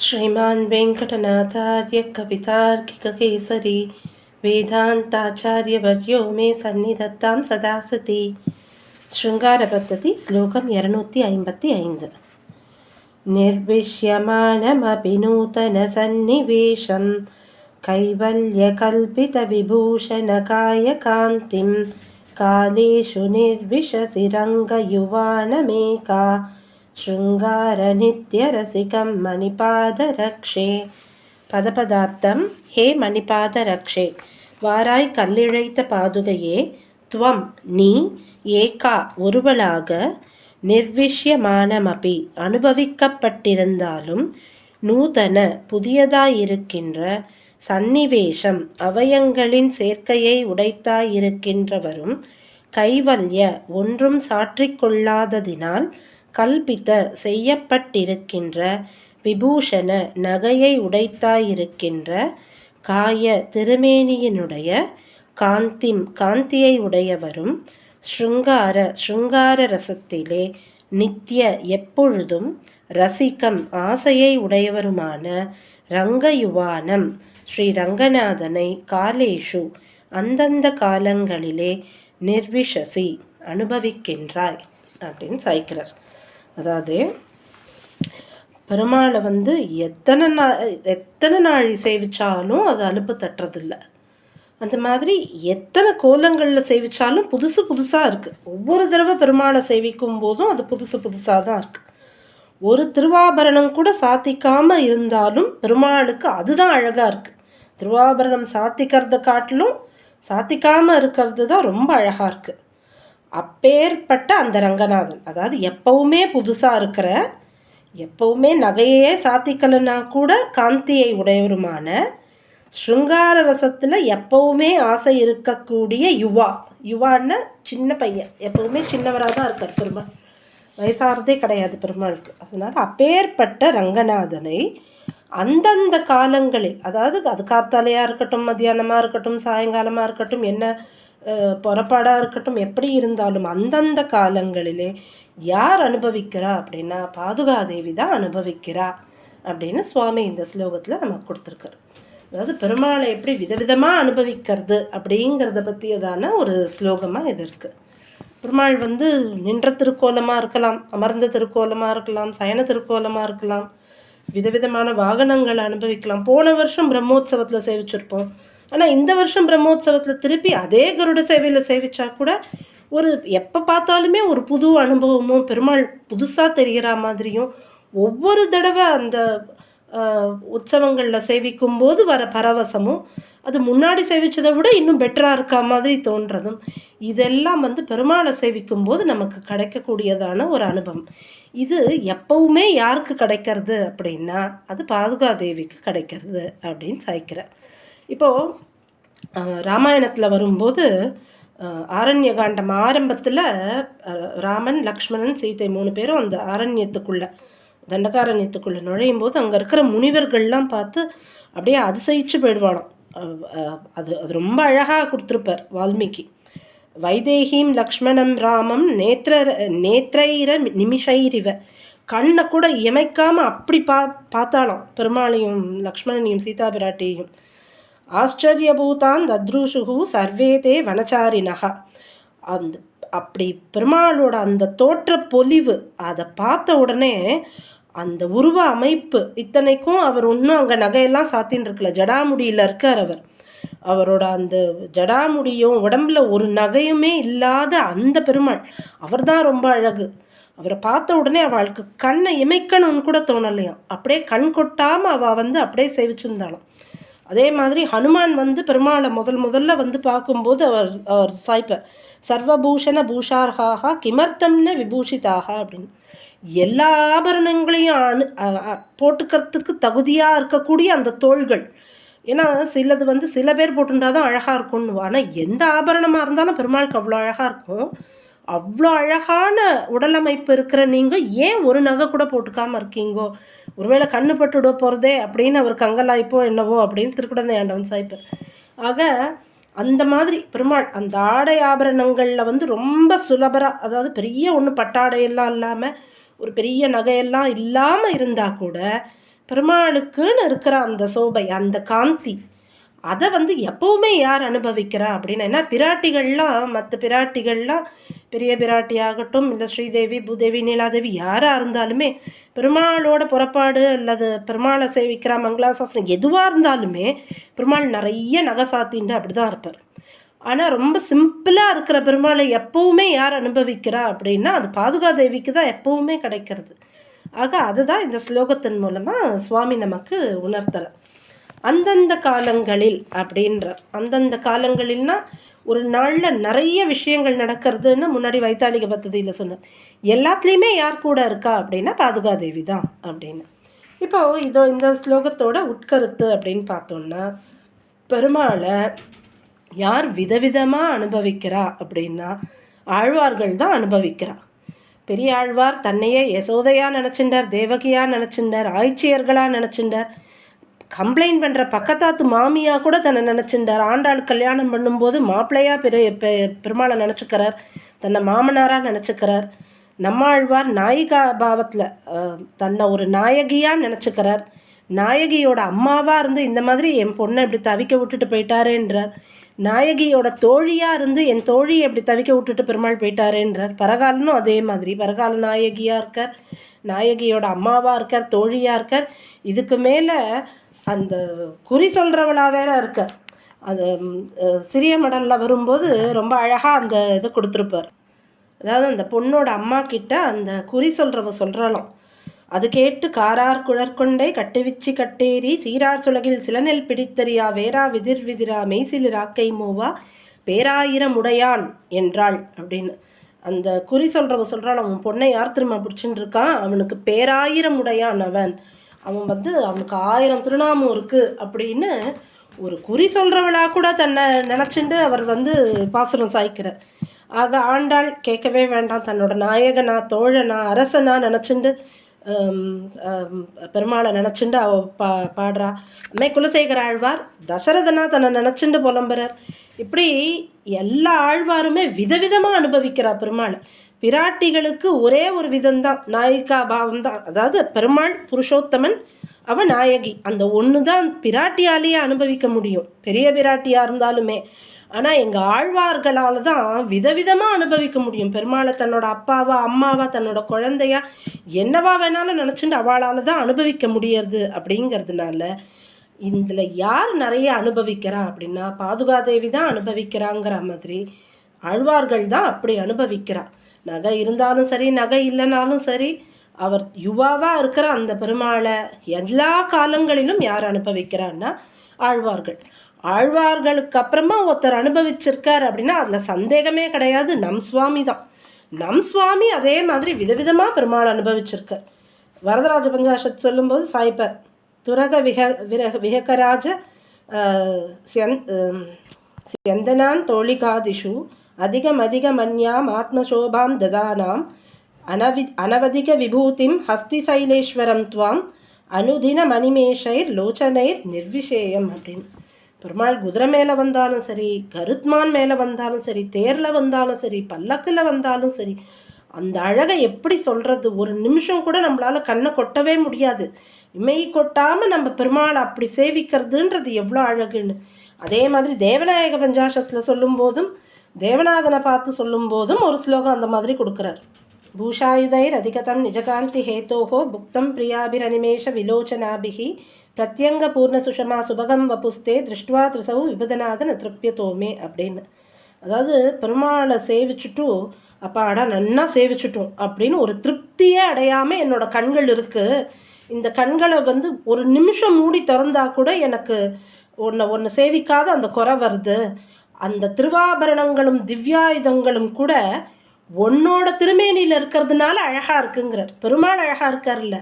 श्रीमान् वेङ्कटनाथार्यकवितार्किककेसरी वेदान्ताचार्यवर्यो मे सन्निधत्तां सदाकृति। शृङ्गारपद्धति श्लोकम् इरनूति ऐति ऐन्द् निर्विश्यमाणमभिनूतनसन्निवेशं कैवल्यकल्पितविभूषणकायकान्तिं कालेषु कालेषु निर्विशिरङ्गयुवानमेका ரசிகம் மணிபாத ரக்ஷே பதபதார்த்தம் ஹே மணிபாத ரக்ஷே வாராய் கல்லிழைத்த பாதுகையே துவம் நீ ஏகா ஒருவளாக நிர்விஷ்யமானமபி அனுபவிக்கப்பட்டிருந்தாலும் நூதன புதியதாயிருக்கின்ற சந்நிவேஷம் அவயங்களின் சேர்க்கையை உடைத்தாயிருக்கின்றவரும் கைவல்ய ஒன்றும் சாற்றிக்கொள்ளாததினால் கல்பித்த செய்யப்பட்டிருக்கின்ற விபூஷண நகையை உடைத்தாயிருக்கின்ற காய திருமேனியினுடைய காந்திம் காந்தியை உடையவரும் ஸ்ருங்கார ஸ்ருங்கார ரசத்திலே நித்திய எப்பொழுதும் ரசிக்கம் ஆசையை உடையவருமான ரங்கயுவானம். ஸ்ரீ ரங்கநாதனை காலேஷு அந்தந்த காலங்களிலே நிர்விஷசி அனுபவிக்கின்றாய் அப்படின்னு சாய்க்கிறார். அதாவது பெருமாளை வந்து எத்தனை நாள் எத்தனை நாள் சேவிச்சாலும் அது அலுப்பு தட்டுறதில்ல. அந்த மாதிரி எத்தனை கோலங்களில் சேவிச்சாலும் புதுசு புதுசாக இருக்குது ஒவ்வொரு தடவை பெருமாளை சேவிக்கும் போதும் அது புதுசு புதுசாக தான் இருக்குது ஒரு திருவாபரணம் கூட சாத்திக்காமல் இருந்தாலும் பெருமாளுக்கு அதுதான் அழகாக இருக்குது திருவாபரணம் சாத்திக்கிறத காட்டிலும் சாத்திக்காமல் இருக்கிறது தான் ரொம்ப அழகாக இருக்குது அப்பேற்பட்ட அந்த ரங்கநாதன். அதாவது எப்பவுமே புதுசாக இருக்கிற எப்பவுமே நகையே சாத்திக்கலைன்னா கூட காந்தியை உடையவருமான ஸ்ருங்கார ரசத்தில் எப்பவுமே ஆசை இருக்கக்கூடிய யுவா. யுவான்னா சின்ன பையன். எப்பவுமே சின்னவராக தான் இருக்கார் பெருமாள் வயசாகிறதே கிடையாது பெருமாளுக்கு. அதனால் அப்பேற்பட்ட ரங்கநாதனை அந்தந்த காலங்களில் அதாவது அது காத்தாலையாக இருக்கட்டும் மத்தியானமாக இருக்கட்டும் சாயங்காலமாக இருக்கட்டும் என்ன புறப்பாடாக இருக்கட்டும் எப்படி இருந்தாலும் அந்தந்த காலங்களிலே யார் அனுபவிக்கிறா அப்படின்னா பாதுகாதேவி தான் அனுபவிக்கிறா அப்படின்னு சுவாமி இந்த ஸ்லோகத்தில் நமக்கு கொடுத்துருக்காரு. அதாவது பெருமாளை எப்படி விதவிதமாக அனுபவிக்கிறது அப்படிங்கிறத பற்றியதான ஒரு ஸ்லோகமாக இது இருக்குது பெருமாள் வந்து நின்ற திருக்கோலமாக இருக்கலாம் அமர்ந்த திருக்கோலமாக இருக்கலாம் சயன திருக்கோலமாக இருக்கலாம் விதவிதமான வாகனங்களை அனுபவிக்கலாம். போன வருஷம் பிரம்மோத்சவத்தில் சேவிச்சிருப்போம். ஆனால் இந்த வருஷம் பிரம்மோத்சவத்தில் திருப்பி அதே கருட சேவையில் சேவிச்சா கூட ஒரு எப்போ பார்த்தாலுமே ஒரு புது அனுபவமும் பெருமாள் புதுசாக தெரிகிற மாதிரியும் ஒவ்வொரு தடவை அந்த உற்சவங்களில் சேவிக்கும் போது வர பரவசமும் அது முன்னாடி சேவித்ததை விட இன்னும் பெட்டராக இருக்க மாதிரி தோன்றதும் இதெல்லாம் வந்து பெருமாளை சேவிக்கும் போது நமக்கு கிடைக்கக்கூடியதான ஒரு அனுபவம். இது எப்பவுமே யாருக்கு கிடைக்கிறது அப்படின்னா அது பாதுகாதேவிக்கு கிடைக்கிறது அப்படின்னு சாய்க்கிறேன். இப்போது ராமாயணத்தில் வரும்போது ஆரண்ய காண்டம் ஆரம்பத்தில் ராமன் லக்ஷ்மணன் சீதை மூணு பேரும் அந்த ஆரண்யத்துக்குள்ளே தண்டகாரண்யத்துக்குள்ளே நுழையும் போது அங்கே இருக்கிற முனிவர்கள்லாம் பார்த்து அப்படியே அதிசயிச்சு போயிடுவானோம். அது அது ரொம்ப அழகாக கொடுத்துருப்பார் வால்மீகி. வைதேகிம் லக்ஷ்மணம் ராமம் நேத்திர நேத்திரைர நிமிஷைரிவ. கண்ணை கூட இமைக்காமல் அப்படி பா பார்த்தாலும் பெருமாளையும் லக்ஷ்மணனையும் சீதா பிராட்டியையும் ஆச்சரியபூதான் தத்ருஷுகு சர்வேதே வனச்சாரினகா. அந்த அப்படி பெருமாளோட அந்த தோற்ற பொலிவு அதை பார்த்த உடனே அந்த உருவ அமைப்பு இத்தனைக்கும் அவர் இன்னும் அங்கே நகையெல்லாம் சாத்தின்னு இருக்கல ஜடாமுடியில் இருக்கார் அவர். அவரோட அந்த ஜடாமுடியும் உடம்புல ஒரு நகையுமே இல்லாத அந்த பெருமாள் அவர் தான் ரொம்ப அழகு. அவரை பார்த்த உடனே அவளுக்கு கண்ணை இமைக்கணும்னு கூட தோணலையாம். அப்படியே கண் கொட்டாமல் அவள் வந்து அப்படியே சேவிச்சிருந்தாலும் அதே மாதிரி ஹனுமான் வந்து பெருமாளை முதல் முதல்ல வந்து பார்க்கும்போது அவர் அவர் சாய்ப்பார். சர்வபூஷண பூஷார்ஹாக கிமர்த்தம்ன விபூஷிதாக அப்படின்னு. எல்லா ஆபரணங்களையும் அணு போட்டுக்கிறதுக்கு தகுதியாக இருக்கக்கூடிய அந்த தோள்கள். ஏன்னா சிலது வந்து சில பேர் போட்டுட்டா தான் அழகாக இருக்கும்னு. ஆனால் எந்த ஆபரணமாக இருந்தாலும் பெருமாளுக்கு அவ்வளோ அழகாக இருக்கும். அவ்வளோ அழகான உடலமைப்பு இருக்கிற நீங்கள் ஏன் ஒரு நகை கூட போட்டுக்காமல் இருக்கீங்கோ? ஒருவேளை கண்ணு பட்டுவிட போகிறதே அப்படின்னு அவர் கங்கலாய்ப்போ என்னவோ அப்படின்னு திருக்குடந்தை ஆண்டவன் சாய்ப்பார். ஆக அந்த மாதிரி பெருமாள் அந்த ஆடை ஆபரணங்களில் வந்து ரொம்ப சுலபராக அதாவது பெரிய ஒன்று பட்டாடையெல்லாம் இல்லாமல் ஒரு பெரிய நகையெல்லாம் இல்லாமல் இருந்தால் கூட பெருமாளுக்குன்னு இருக்கிற அந்த சோபை அந்த காந்தி அதை வந்து எப்போவுமே யார் அனுபவிக்கிறா அப்படின்னா ஏன்னா பிராட்டிகள்லாம் மற்ற பிராட்டிகள்லாம் பெரிய பிராட்டி ஆகட்டும் இல்லை ஸ்ரீதேவி பூதேவி நீலாதேவி யாராக இருந்தாலுமே பெருமாளோட புறப்பாடு அல்லது பெருமாளை சேவிக்கிறா மங்களாசாசனம் எதுவாக இருந்தாலுமே பெருமாள் நிறைய நகை சாத்தின்ட்டு அப்படி தான் இருப்பார். ஆனால் ரொம்ப சிம்பிளாக இருக்கிற பெருமாளை எப்போவுமே யார் அனுபவிக்கிறா அப்படின்னா அது பாதுகா தேவிக்கு தான் எப்போவுமே கிடைக்கிறது. ஆக அதுதான் இந்த ஸ்லோகத்தின் மூலமாக சுவாமி நமக்கு உணர்த்தலை அந்தந்த காலங்களில் அப்படின்ற அந்தந்த காலங்களில்னா ஒரு நாளில் நிறைய விஷயங்கள் நடக்கிறதுன்னு முன்னாடி வைத்தாளிக பத்ததியில் சொன்னேன் எல்லாத்துலேயுமே யார் கூட இருக்கா அப்படின்னா பாதுகாதேவி தான் அப்படின்னு. இப்போ இதோ இந்த ஸ்லோகத்தோட உட்கருத்து அப்படின்னு பார்த்தோம்னா பெருமாளை யார் விதவிதமாக அனுபவிக்கிறா? அப்படின்னா ஆழ்வார்கள் தான் அனுபவிக்கிறா. பெரிய ஆழ்வார் தன்னையே யசோதையாக நினச்சிண்டார் தேவகியாக நினச்சிண்டார் ஆய்ச்சியர்களாக நினச்சிண்டார் கம்ப்ளைண்ட் பண்ணுற பக்கத்தாத்து மாமியாக கூட தன்னை நினச்சிருந்தார். ஆண்டாள் கல்யாணம் பண்ணும்போது மாப்பிள்ளையாக பெரிய பெ பெருமாளை நினச்சிக்கிறார். தன்னை மாமனாராக நினச்சிக்கிறார். நம்மாழ்வார் நாயிகா பாவத்தில் தன்னை ஒரு நாயகியாக நினச்சிக்கிறார். நாயகியோட அம்மாவாக இருந்து இந்த மாதிரி என் பொண்ணை இப்படி தவிக்க விட்டுட்டு போயிட்டாரேன்றார் நாயகியோட தோழியாக இருந்து என் தோழியை இப்படி தவிக்க விட்டுட்டு பெருமாள் போயிட்டாரேன்றார் பரகாலனும் அதே மாதிரி பரகால நாயகியாக இருக்கார் நாயகியோட அம்மாவாக இருக்கார் தோழியாக இருக்கார். இதுக்கு மேலே அந்த குறி சொல்கிறவளாக வேற இருக்க. அது சிறிய மடலில் வரும்போது ரொம்ப அழகாக அந்த இது கொடுத்துருப்பார். அதாவது அந்த பொண்ணோட அம்மா கிட்ட அந்த குறி சொல்கிறவ சொல்கிறாளாம் அது கேட்டு காரார் குழற்கொண்டை கட்டுவிச்சி கட்டேறி சீரார் சுலகில் சிலநெல் பிடித்தறியா வேரா விதிர் விதிரா மெய்சிலு ராக்கை மூவா பேராயிரம் உடையான் என்றாள் அப்படின்னு. அந்த குறி சொல்கிறவ சொல்கிறாள் அவன் பொண்ணை யார் திரும்ப பிடிச்சின்னு இருக்கான் அவனுக்கு பேராயிரம் உடையான் அவன். அவன் வந்து அவனுக்கு ஆயிரம் திருநாமம் இருக்குது அப்படின்னு ஒரு குறி சொல்கிறவளா கூட தன்னை நினச்சிண்டு அவர் வந்து பாசுரம் சாய்க்கிறார். ஆக ஆண்டாள் கேட்கவே வேண்டாம் தன்னோட நாயகனா தோழனா அரசனா நினச்சிண்டு பெருமாளை நினச்சிண்டு அவ பா பாடுறா. அம்மே குலசேகர ஆழ்வார் தசரதனா தன்னை நினச்சிண்டு புலம்புறார். இப்படி எல்லா ஆழ்வாருமே விதவிதமாக அனுபவிக்கிறா பெருமாளை. பிராட்டிகளுக்கு ஒரே ஒரு விதம்தான் நாயிகா பாவம் தான் அதாவது பெருமாள் புருஷோத்தமன் அவ நாயகி அந்த ஒன்று தான் பிராட்டியாலேயே அனுபவிக்க முடியும். பெரிய பிராட்டியாக இருந்தாலுமே. ஆனால் எங்கள் ஆழ்வார்களால் தான் விதவிதமாக அனுபவிக்க முடியும். பெருமாளை தன்னோட அப்பாவா அம்மாவா தன்னோட குழந்தையா என்னவா வேணாலும் நினச்சிட்டு அவளால் தான் அனுபவிக்க முடியறது அப்படிங்கிறதுனால இதில் யார் நிறைய அனுபவிக்கிறா அப்படின்னா பாதுகாதேவி தான் அனுபவிக்கிறாங்கிற மாதிரி ஆழ்வார்கள் தான் அப்படி அனுபவிக்கிறா. நகை இருந்தாலும் சரி நகை இல்லைனாலும் சரி அவர் யுவாவாக இருக்கிற அந்த பெருமாளை எல்லா காலங்களிலும் யார் அனுபவிக்கிறான்னா ஆழ்வார்கள். ஆழ்வார்களுக்கு அப்புறமா ஒருத்தர் அனுபவிச்சிருக்கார் அப்படின்னா அதில் சந்தேகமே கிடையாது நம் சுவாமி தான். நம் சுவாமி அதே மாதிரி விதவிதமாக பெருமாள் அனுபவிச்சிருக்கார். வரதராஜ பஞ்சாஷத் சொல்லும்போது சாய்ப்பர் துரக விக விரக விககராஜ செந்தனான் தோழிகாதிஷு அதிகம் அதிகமன்யாம் ஆத்மசோபாம் ததானாம் அனவி அனவதிக விபூதிம் ஹஸ்திசைலேஸ்வரம் துவாம் அனுதின மணிமேஷைர் லோச்சனைர் நிர்விஷேயம் அப்படின்னு. பெருமாள் குதிரை மேலே வந்தாலும் சரி கருத்மான் மேலே வந்தாலும் சரி தேரில் வந்தாலும் சரி பல்லக்கில் வந்தாலும் சரி அந்த அழகை எப்படி சொல்கிறது ஒரு நிமிஷம் கூட நம்மளால் கண்ணை கொட்டவே முடியாது. இமை கொட்டாமல் நம்ம பெருமாளை அப்படி சேவிக்கிறதுன்றது எவ்வளோ அழகுன்னு. அதே மாதிரி தேவநாயக பஞ்சாசத்தில் சொல்லும்போதும் தேவநாதனை பார்த்து சொல்லும்போதும் ஒரு ஸ்லோகம் அந்த மாதிரி கொடுக்குறார். பூஷாயுதைர் அதிகதம் நிஜகாந்தி ஹேத்தோஹோ புக்தம் பிரியாபிரனிமேஷ விலோச்சனாபிகி பிரத்யங்க பூர்ண சுஷமா சுபகம் வபுஸ்தே திருஷ்டுவா திருசவு விபதநாதன திருப்பியத்தோமே அப்படின்னு. அதாவது பெருமாளை சேவிச்சுட்டு அப்பாடா நன்னா சேவிச்சுட்டோம் அப்படின்னு ஒரு திருப்தியே அடையாமல் என்னோடய கண்கள் இருக்குது இந்த கண்களை வந்து ஒரு நிமிஷம் மூடி திறந்தா கூட எனக்கு ஒன்று ஒன்று சேவிக்காத அந்த குறை வருது. அந்த திருவாபரணங்களும் திவ்யாயுதங்களும் கூட உன்னோட திருமேனியில் இருக்கிறதுனால அழகாக இருக்குங்கிறார். பெருமாள் அழகாக இருக்கார்ல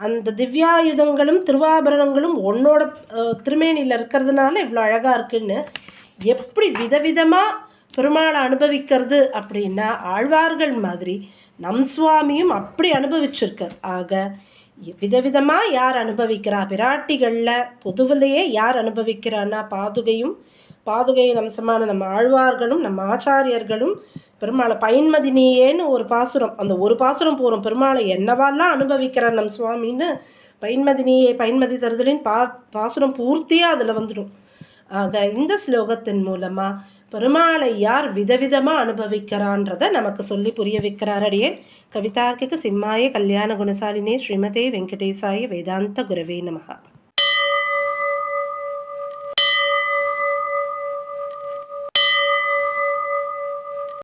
அந்த திவ்யாயுதங்களும் திருவாபரணங்களும் உன்னோட திருமேனியில் இருக்கிறதுனால இவ்வளோ அழகாக இருக்குன்னு எப்படி விதவிதமாக பெருமாளை அனுபவிக்கிறது அப்படின்னா ஆழ்வார்கள் மாதிரி நம் சுவாமியும் அப்படி அனுபவிச்சிருக்கார். ஆக விதவிதமாக யார் அனுபவிக்கிறா? பிராட்டிகளில் பொதுவிலேயே யார் அனுபவிக்கிறான்னா பாதுகையும் பாதுகையின் அம்சமான நம்ம ஆழ்வார்களும் நம்ம ஆச்சாரியர்களும் பெருமாளை பயன்மதினியேன்னு ஒரு பாசுரம் அந்த ஒரு பாசுரம் போகிறோம் பெருமாளை என்னவாலாம் அனுபவிக்கிறார் நம் சுவாமின்னு பைன்மதினியே பயன்மதி தருதலின் பா பாசுரம் பூர்த்தியாக அதில் வந்துடும். ஆக இந்த ஸ்லோகத்தின் மூலமாக பெருமாளை யார் விதவிதமாக அனுபவிக்கிறான்றதை நமக்கு சொல்லி புரிய வைக்கிறார் அடியேன். கவிதார்க்கிக சிம்மாய கல்யாண குணசாலினே ஸ்ரீமதே வெங்கடேசாய வேதாந்த குரவே நமகா